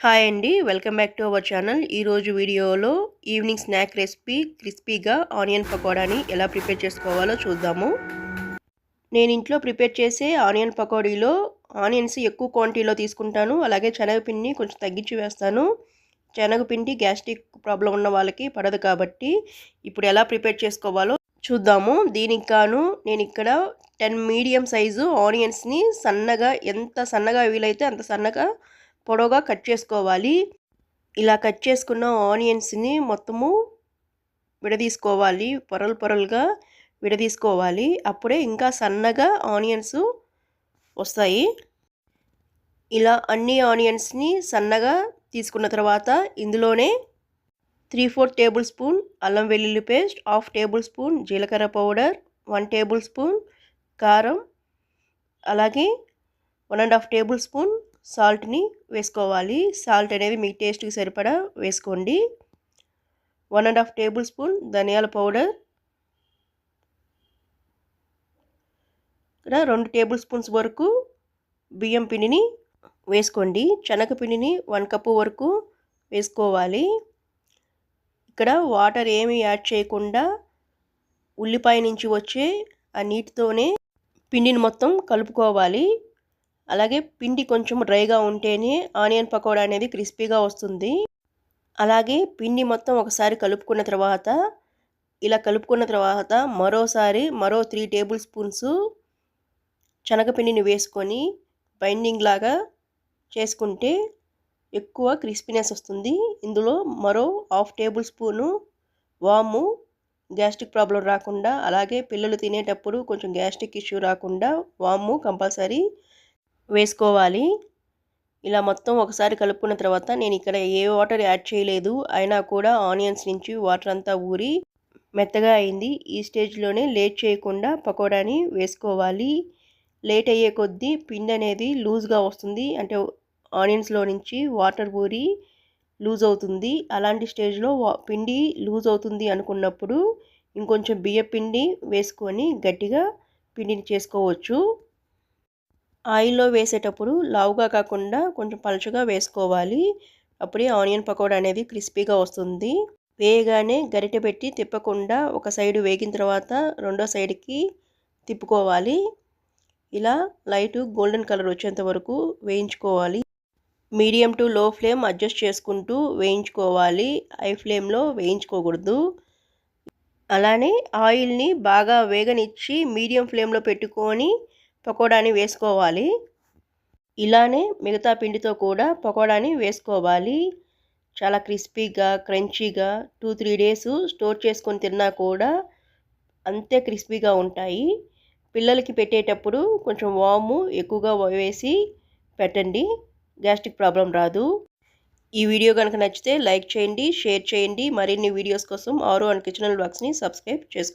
Hi అండి welcome back to our channel. ఈరోజు వీడియోలో ఈవినింగ్ స్నాక్ రెసిపీ క్రిస్పీగా ఆనియన్ పకోడాని ఎలా ప్రిపేర్ చేసుకోవాలో చూద్దాము. నేను ఇంట్లో ప్రిపేర్ చేసే ఆనియన్ పకోడీలో ఆనియన్స్ ఎక్కువ క్వాంటిటీలో తీసుకుంటాను. అలాగే శనగపిండిని కొంచెం తగ్గించి వేస్తాను. శనగపిండి గ్యాస్ట్రిక్ ప్రాబ్లం ఉన్న వాళ్ళకి పడదు కాబట్టి ఇప్పుడు ఎలా ప్రిపేర్ చేసుకోవాలో చూద్దాము. దీనికి గాను నేను ఇక్కడ టెన్ మీడియం సైజు ఆనియన్స్ని సన్నగా ఎంత సన్నగా వీలైతే అంత సన్నగా పొడవుగా కట్ చేసుకోవాలి. ఇలా కట్ చేసుకున్న ఆనియన్స్ని మొత్తము విడదీసుకోవాలి. పొరలు పొరలుగా విడదీసుకోవాలి. అప్పుడే ఇంకా సన్నగా ఆనియన్స్ వస్తాయి. ఇలా అన్ని ఆనియన్స్ని సన్నగా తీసుకున్న తర్వాత ఇందులోనే త్రీ ఫోర్ టేబుల్ స్పూన్ అల్లం వెల్లుల్లి పేస్ట్ హాఫ్ టేబుల్ స్పూన్ జీలకర్ర పౌడర్ వన్ టేబుల్ స్పూన్ కారం అలాగే one and half table spoon సాల్ట్ని వేసుకోవాలి. సాల్ట్ అనేది మీ టేస్ట్కి సరిపడా వేసుకోండి. One and half table spoon ధనియాల పౌడర్. ఇక్కడ రెండు టేబుల్ స్పూన్స్ వరకు బియ్యం పిండిని వేసుకోండి. శనగపిండిని వన్ కప్పు వరకు వేసుకోవాలి. ఇక్కడ వాటర్ ఏమి యాడ్ చేయకుండా ఉల్లిపాయ నుంచి వచ్చే ఆ నీటితోనే పిండిని మొత్తం కలుపుకోవాలి. అలాగే పిండి కొంచెం డ్రైగా ఉంటేనే ఆనియన్ పకోడా అనేది క్రిస్పీగా వస్తుంది. అలాగే పిండి మొత్తం ఒకసారి కలుపుకున్న తర్వాత ఇలా కలుపుకున్న తర్వాత మరోసారి మరో త్రీ టేబుల్ స్పూన్స్ శనగపిండిని వేసుకొని బైండింగ్ లాగా చేసుకుంటే ఎక్కువ క్రిస్పీనెస్ వస్తుంది. ఇందులో మరో హాఫ్ టేబుల్ స్పూను వాము గ్యాస్ట్రిక్ ప్రాబ్లం రాకుండా అలాగే పిల్లలు తినేటప్పుడు కొంచెం గ్యాస్ట్రిక్ ఇష్యూ రాకుండా వాము కంపల్సరీ వేసుకోవాలి. ఇలా మొత్తం ఒకసారి కలుపుకున్న తర్వాత నేను ఇక్కడ ఏ వాటర్ యాడ్ చేయలేదు. అయినా కూడా ఆనియన్స్ నుంచి వాటర్ అంతా ఊరి మెత్తగా అయింది. ఈ స్టేజ్లోనే లేట్ చేయకుండా పకోడాని వేసుకోవాలి. లేట్ అయ్యే కొద్దీ పిండి అనేది లూజ్గా వస్తుంది. అంటే ఆనియన్స్లో నుంచి వాటర్ ఊరి లూజ్ అవుతుంది. అలాంటి స్టేజ్లో పిండి లూజ్ అవుతుంది అనుకున్నప్పుడు ఇంకొంచెం బియ్య పిండి వేసుకొని గట్టిగా పిండిని చేసుకోవచ్చు. ఆయిల్లో వేసేటప్పుడు లావుగా కాకుండా కొంచెం పలుచగా వేసుకోవాలి. అప్పుడే ఆనియన్ పకోడా అనేది క్రిస్పీగా వస్తుంది. వేయగానే గరిటె పెట్టి తిప్పకుండా ఒక సైడు వేగిన తర్వాత రెండో సైడ్కి తిప్పుకోవాలి. ఇలా లైట్ గోల్డెన్ కలర్ వచ్చేంత వరకు వేయించుకోవాలి. Medium to low flame adjust చేసుకుంటూ వేయించుకోవాలి. హై ఫ్లేమ్లో వేయించుకోకూడదు. అలానే ఆయిల్ని బాగా వేగనిచ్చి మీడియం ఫ్లేమ్లో పెట్టుకొని పకోడాని వేసుకోవాలి. ఇలానే మిగతా పిండితో కూడా పకోడాని వేసుకోవాలి. చాలా క్రిస్పీగా క్రంచీగా టూ త్రీ డేస్ స్టోర్ చేసుకొని తిన్నా కూడా అంతే క్రిస్పీగా ఉంటాయి. పిల్లలకి పెట్టేటప్పుడు కొంచెం వాము ఎక్కువగా వేసి పెట్టండి. గ్యాస్ట్రిక్ ప్రాబ్లం రాదు. ఈ వీడియో కనుక నచ్చితే లైక్ చేయండి షేర్ చేయండి. మరిన్ని వీడియోస్ కోసం ఆరో అండ్ కిచెన్ బాక్స్ని సబ్స్క్రైబ్ చేసుకోండి.